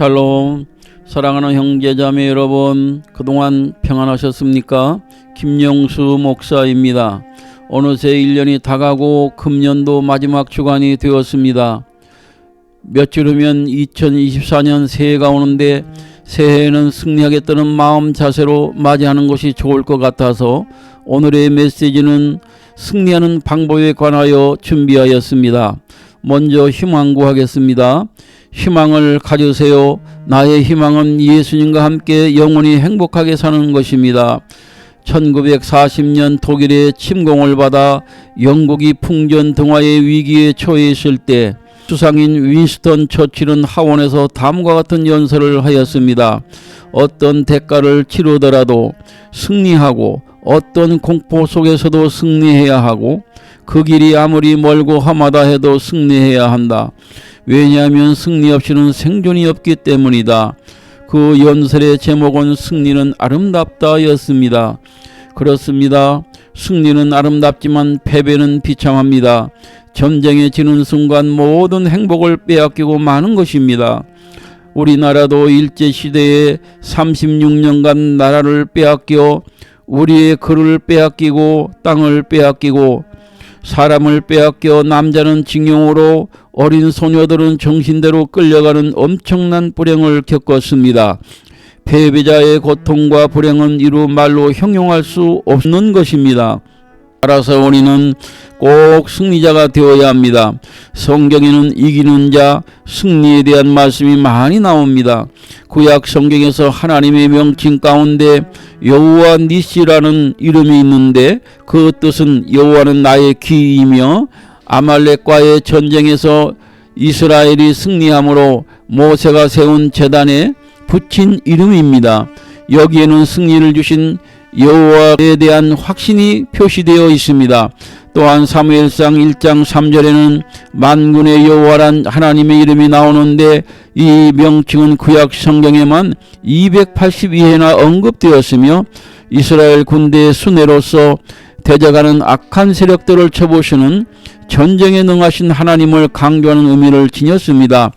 샬롬 사랑하는 형제자매 여러분 그동안 평안하셨습니까? 김영수 목사입니다. 어느새 1년이 다가고 금년도 마지막 주간이 되었습니다. 며칠 후면 2024년 새해가 오는데 새해에는 승리하겠다는 마음 자세로 맞이하는 것이 좋을 것 같아서 오늘의 메시지는 승리하는 방법에 관하여 준비하였습니다. 먼저 희망 구하겠습니다. 희망을 가지세요. 나의 희망은 예수님과 함께 영원히 행복하게 사는 것입니다. 1940년 독일의 침공을 받아 영국이 풍전 등화의 위기에 처해 있을 때 수상인 윈스턴 처칠은 하원에서 다음과 같은 연설을 하였습니다. 어떤 대가를 치르더라도 승리하고 어떤 공포 속에서도 승리해야 하고 그 길이 아무리 멀고 험하다 해도 승리해야 한다. 왜냐하면 승리 없이는 생존이 없기 때문이다. 그 연설의 제목은 승리는 아름답다였습니다. 그렇습니다. 승리는 아름답지만 패배는 비참합니다. 전쟁에 지는 순간 모든 행복을 빼앗기고 마는 것입니다. 우리나라도 일제시대에 36년간 나라를 빼앗겨 우리의 글을 빼앗기고 땅을 빼앗기고 사람을 빼앗겨 남자는 징용으로 어린 소녀들은 정신대로 끌려가는 엄청난 불행을 겪었습니다. 패배자의 고통과 불행은 이루 말로 형용할 수 없는 것입니다. 따라서 우리는 꼭 승리자가 되어야 합니다. 성경에는 이기는 자, 승리에 대한 말씀이 많이 나옵니다. 구약 성경에서 하나님의 명칭 가운데 여호와 니시라는 이름이 있는데 그 뜻은 여호와는 나의 귀이며 아말렉과의 전쟁에서 이스라엘이 승리함으로 모세가 세운 제단에 붙인 이름입니다. 여기에는 승리를 주신 여호와에 대한 확신이 표시되어 있습니다. 또한 사무엘상 1장 3절에는 만군의 여호와란 하나님의 이름이 나오는데 이 명칭은 구약 성경에만 282회나 언급되었으며 이스라엘 군대의 수뇌로서 대적하는 악한 세력들을 쳐보시는 전쟁에 능하신 하나님을 강조하는 의미를 지녔습니다.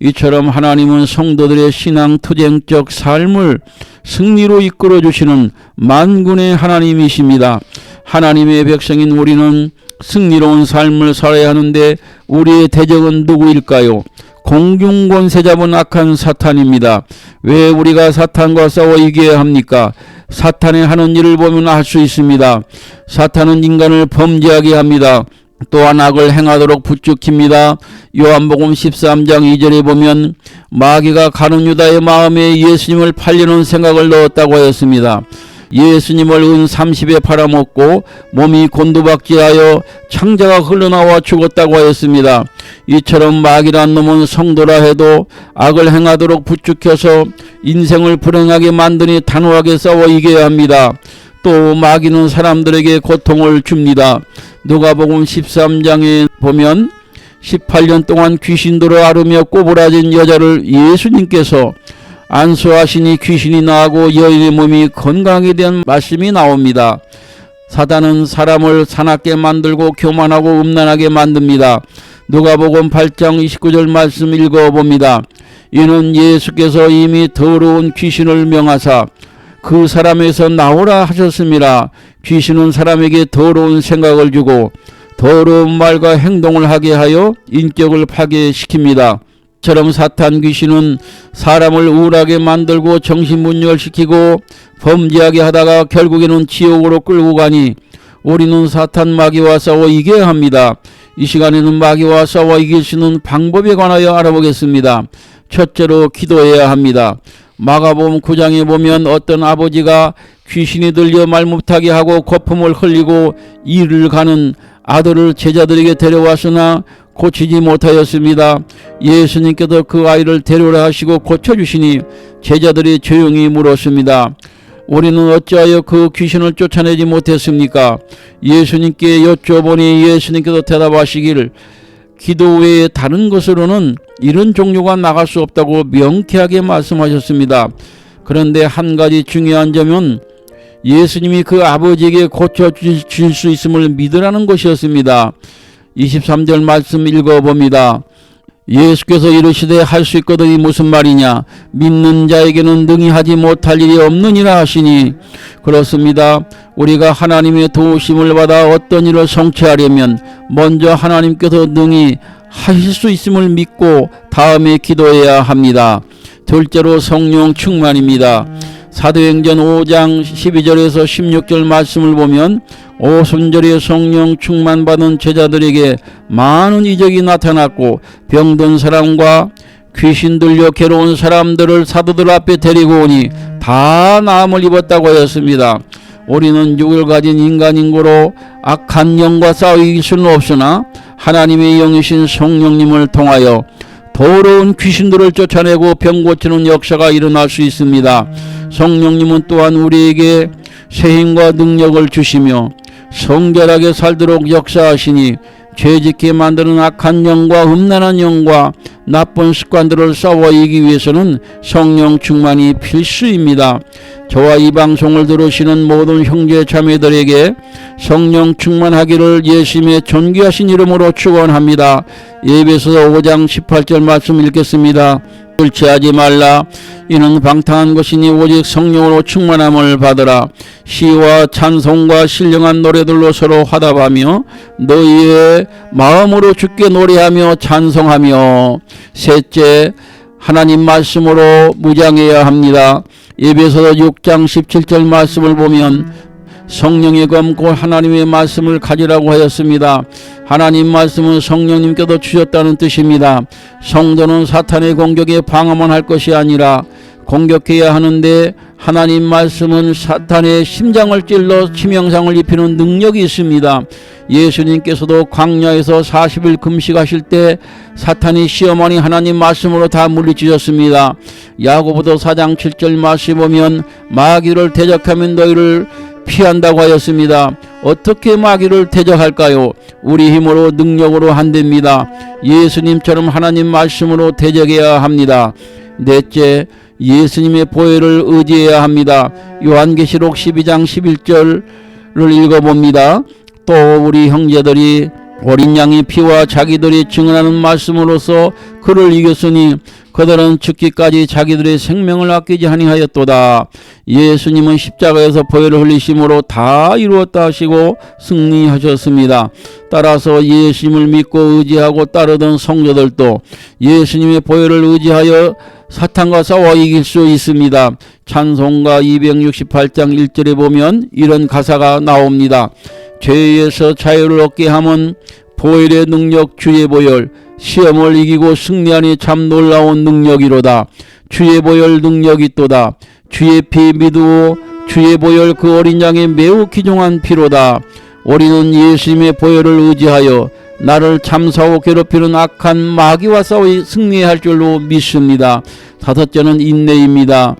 이처럼 하나님은 성도들의 신앙 투쟁적 삶을 승리로 이끌어 주시는 만군의 하나님이십니다. 하나님의 백성인 우리는 승리로운 삶을 살아야 하는데 우리의 대적은 누구일까요? 공중 권세 잡은 악한 사탄입니다. 왜 우리가 사탄과 싸워 이겨야 합니까? 사탄의 하는 일을 보면 알 수 있습니다. 사탄은 인간을 범죄하게 합니다. 또한 악을 행하도록 부추깁니다. 요한복음 13장 2절에 보면 마귀가 가룟 유다의 마음에 예수님을 팔려는 생각을 넣었다고 하였습니다. 예수님을 은 30에 팔아먹고 몸이 곤두박질하여 창자가 흘러나와 죽었다고 하였습니다. 이처럼 마귀란 놈은 성도라 해도 악을 행하도록 부추겨서 인생을 불행하게 만드니 단호하게 싸워 이겨야 합니다. 또 마귀는 사람들에게 고통을 줍니다. 누가복음 13장에 보면 18년 동안 귀신들을 앓으며 꼬부라진 여자를 예수님께서 안수하시니 귀신이 나고 여인의 몸이 건강에 대한 말씀이 나옵니다. 사단은 사람을 사납게 만들고 교만하고 음란하게 만듭니다. 누가복음 8장 29절 말씀 읽어봅니다. 이는 예수께서 이미 더러운 귀신을 명하사 그 사람에서 나오라 하셨습니다. 귀신은 사람에게 더러운 생각을 주고 더러운 말과 행동을 하게 하여 인격을 파괴시킵니다. 처럼 사탄 귀신은 사람을 우울하게 만들고 정신분열시키고 범죄하게 하다가 결국에는 지옥으로 끌고 가니 우리는 사탄 마귀와 싸워 이겨야 합니다. 이 시간에는 마귀와 싸워 이길 수 있는 방법에 관하여 알아보겠습니다. 첫째로 기도해야 합니다. 마가복음 9장에 보면 어떤 아버지가 귀신이 들려 말 못하게 하고 거품을 흘리고 일을 가는 아들을 제자들에게 데려왔으나 고치지 못하였습니다. 예수님께서 그 아이를 데려라 하시고 고쳐주시니 제자들이 조용히 물었습니다. 우리는 어찌하여 그 귀신을 쫓아내지 못했습니까? 예수님께 여쭤보니 예수님께서 대답하시길 기도 외에 다른 것으로는 이런 종류가 나갈 수 없다고 명쾌하게 말씀하셨습니다. 그런데 한 가지 중요한 점은 예수님이 그 아버지에게 고쳐주실 수 있음을 믿으라는 것이었습니다. 23절 말씀 읽어봅니다. 예수께서 이르시되 할 수 있거든이 무슨 말이냐 믿는 자에게는 능히 하지 못할 일이 없느니라 하시니 그렇습니다. 우리가 하나님의 도우심을 받아 어떤 일을 성취하려면 먼저 하나님께서 능히 하실 수 있음을 믿고 다음에 기도해야 합니다. 둘째로 성령 충만입니다. 사도행전 5장 12절에서 16절 말씀을 보면 오순절에 성령 충만받은 제자들에게 많은 이적이 나타났고 병든 사람과 귀신 들려 괴로운 사람들을 사도들 앞에 데리고 오니 다 나음을 입었다고 하였습니다. 우리는 육을 가진 인간인고로 악한 영과 이길 수는 없으나 하나님의 영이신 성령님을 통하여 더러운 귀신들을 쫓아내고 병 고치는 역사가 일어날 수 있습니다. 성령님은 또한 우리에게 새 힘과 능력을 주시며 성결하게 살도록 역사하시니 죄짓게 만드는 악한 영과 음란한 영과 나쁜 습관들을 싸워 이기기 위해서는 성령 충만이 필수입니다. 저와 이 방송을 들으시는 모든 형제 자매들에게 성령 충만하기를 예수님의 존귀하신 이름으로 축원합니다. 예배서 5장 18절 말씀 읽겠습니다. 불치하지 말라. 이는 방탕한 것이니 오직 성령으로 충만함을 받으라. 시와 찬송과 신령한 노래들로 서로 화답하며 너희의 마음으로 주께 노래하며 찬송하며 셋째 하나님 말씀으로 무장해야 합니다. 예배서 6장 17절 말씀을 보면 성령의 검고 하나님의 말씀을 가지라고 하였습니다. 하나님 말씀은 성령님께도 주셨다는 뜻입니다. 성도는 사탄의 공격에 방어만 할 것이 아니라 공격해야 하는데 하나님 말씀은 사탄의 심장을 찔러 치명상을 입히는 능력이 있습니다. 예수님께서도 광야에서 40일 금식하실 때 사탄이 시어머니 하나님 말씀으로 다 물리치셨습니다. 야고보도 4장 7절 말씀 보면 마귀를 대적하면 너희를 피한다고 하였습니다. 어떻게 마귀를 대적할까요? 우리 힘으로 능력으로 한답니다. 예수님처럼 하나님 말씀으로 대적해야 합니다. 넷째, 예수님의 보혈을 의지해야 합니다. 요한계시록 12장 11절을 읽어봅니다. 또 우리 형제들이 어린 양의 피와 자기들이 증언하는 말씀으로서 그를 이겼으니 그들은 죽기까지 자기들의 생명을 아끼지 아니하였도다. 예수님은 십자가에서 보혈을 흘리심으로 다 이루었다 하시고 승리하셨습니다. 따라서 예수님을 믿고 의지하고 따르던 성도들도 예수님의 보혈을 의지하여 사탄과 싸워 이길 수 있습니다. 찬송가 268장 1절에 보면 이런 가사가 나옵니다. 죄에서 자유를 얻게 함은 보혈의 능력 주의 보혈 시험을 이기고 승리하니 참 놀라운 능력이로다. 주의 보혈 능력이 또다. 주의 피 믿으오 주의 보혈 그 어린 양의 매우 귀중한 피로다. 우리는 예수님의 보혈을 의지하여 나를 참사하고 괴롭히는 악한 마귀와 싸워 승리할 줄로 믿습니다. 다섯째는 인내입니다.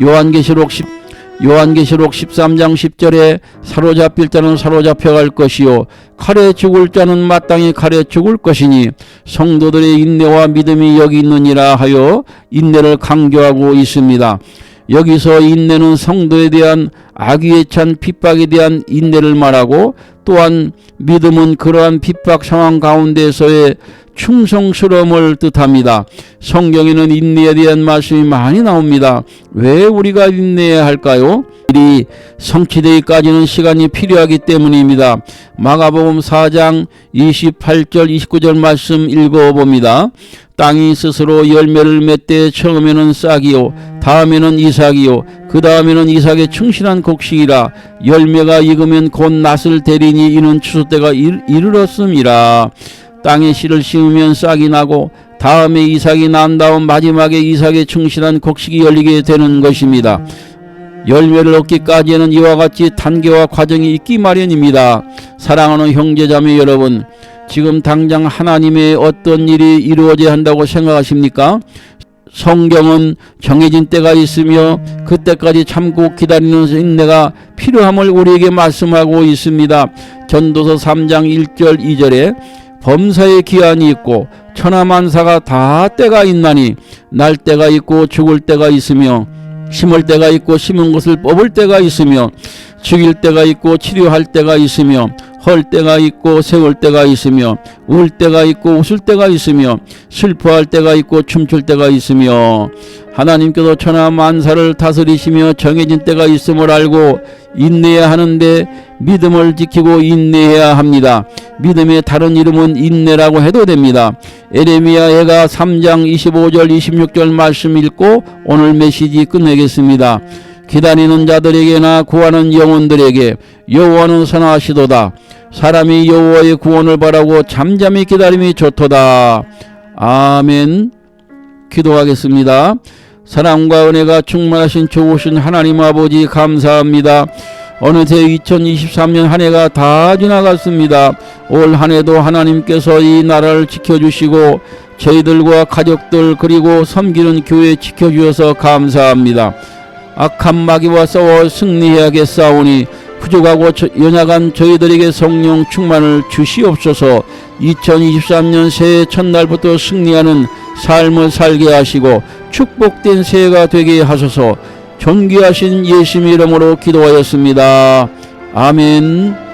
요한계시록 10 요한계시록 13장 10절에 사로잡힐 자는 사로잡혀갈 것이요 칼에 죽을 자는 마땅히 칼에 죽을 것이니 성도들의 인내와 믿음이 여기 있느니라 하여 인내를 강조하고 있습니다. 여기서 인내는 성도에 대한 악의에 찬 핍박에 대한 인내를 말하고 또한 믿음은 그러한 핍박 상황 가운데서의 충성스러움을 뜻합니다. 성경에는 인내에 대한 말씀이 많이 나옵니다. 왜 우리가 인내해야 할까요? 일이 성취되기까지는 시간이 필요하기 때문입니다. 마가복음 4장 28절 29절 말씀 읽어봅니다. 땅이 스스로 열매를 맺되 처음에는 싹이요 다음에는 이삭이요 그 다음에는 이삭의 충실한 곡식이라 열매가 익으면 곧 낫을 대리니 이는 추수 때가 이르렀음이라 땅에 씨를 심으면 싹이 나고 다음에 이삭이 난 다음 마지막에 이삭의 충실한 곡식이 열리게 되는 것입니다. 열매를 얻기까지는 이와 같이 단계와 과정이 있기 마련입니다. 사랑하는 형제자매 여러분, 지금 당장 하나님의 어떤 일이 이루어져야 한다고 생각하십니까? 성경은 정해진 때가 있으며 그때까지 참고 기다리는 인내가 필요함을 우리에게 말씀하고 있습니다. 전도서 3장 1절 2절에 범사의 기한이 있고 천하만사가 다 때가 있나니 날 때가 있고 죽을 때가 있으며 심을 때가 있고 심은 것을 뽑을 때가 있으며 죽일 때가 있고 치료할 때가 있으며 헐 때가 있고 세울 때가 있으며 울 때가 있고 웃을 때가 있으며 슬퍼할 때가 있고 춤출 때가 있으며 하나님께서 천하 만사를 다스리시며 정해진 때가 있음을 알고 인내해야 하는데 믿음을 지키고 인내해야 합니다. 믿음의 다른 이름은 인내라고 해도 됩니다. 에레미야애가 3장 25절 26절 말씀 읽고 오늘 메시지 끝내겠습니다. 기다리는 자들에게나 구하는 영혼들에게 여호와는 선하시도다. 사람이 여호와의 구원을 바라고 잠잠히 기다림이 좋도다. 아멘. 기도하겠습니다. 사랑과 은혜가 충만하신 좋으신 하나님 아버지 감사합니다. 어느새 2023년 한 해가 다 지나갔습니다. 올 한 해도 하나님께서 이 나라를 지켜주시고 저희들과 가족들 그리고 섬기는 교회 지켜주셔서 감사합니다. 악한 마귀와 싸워 승리해야겠사오니 부족하고 저- 연약한 저희들에게 성령 충만을 주시옵소서. 2023년 새해 첫날부터 승리하는 삶을 살게 하시고 축복된 새해가 되게 하소서. 존귀하신 예수님 이름으로 기도하였습니다. 아멘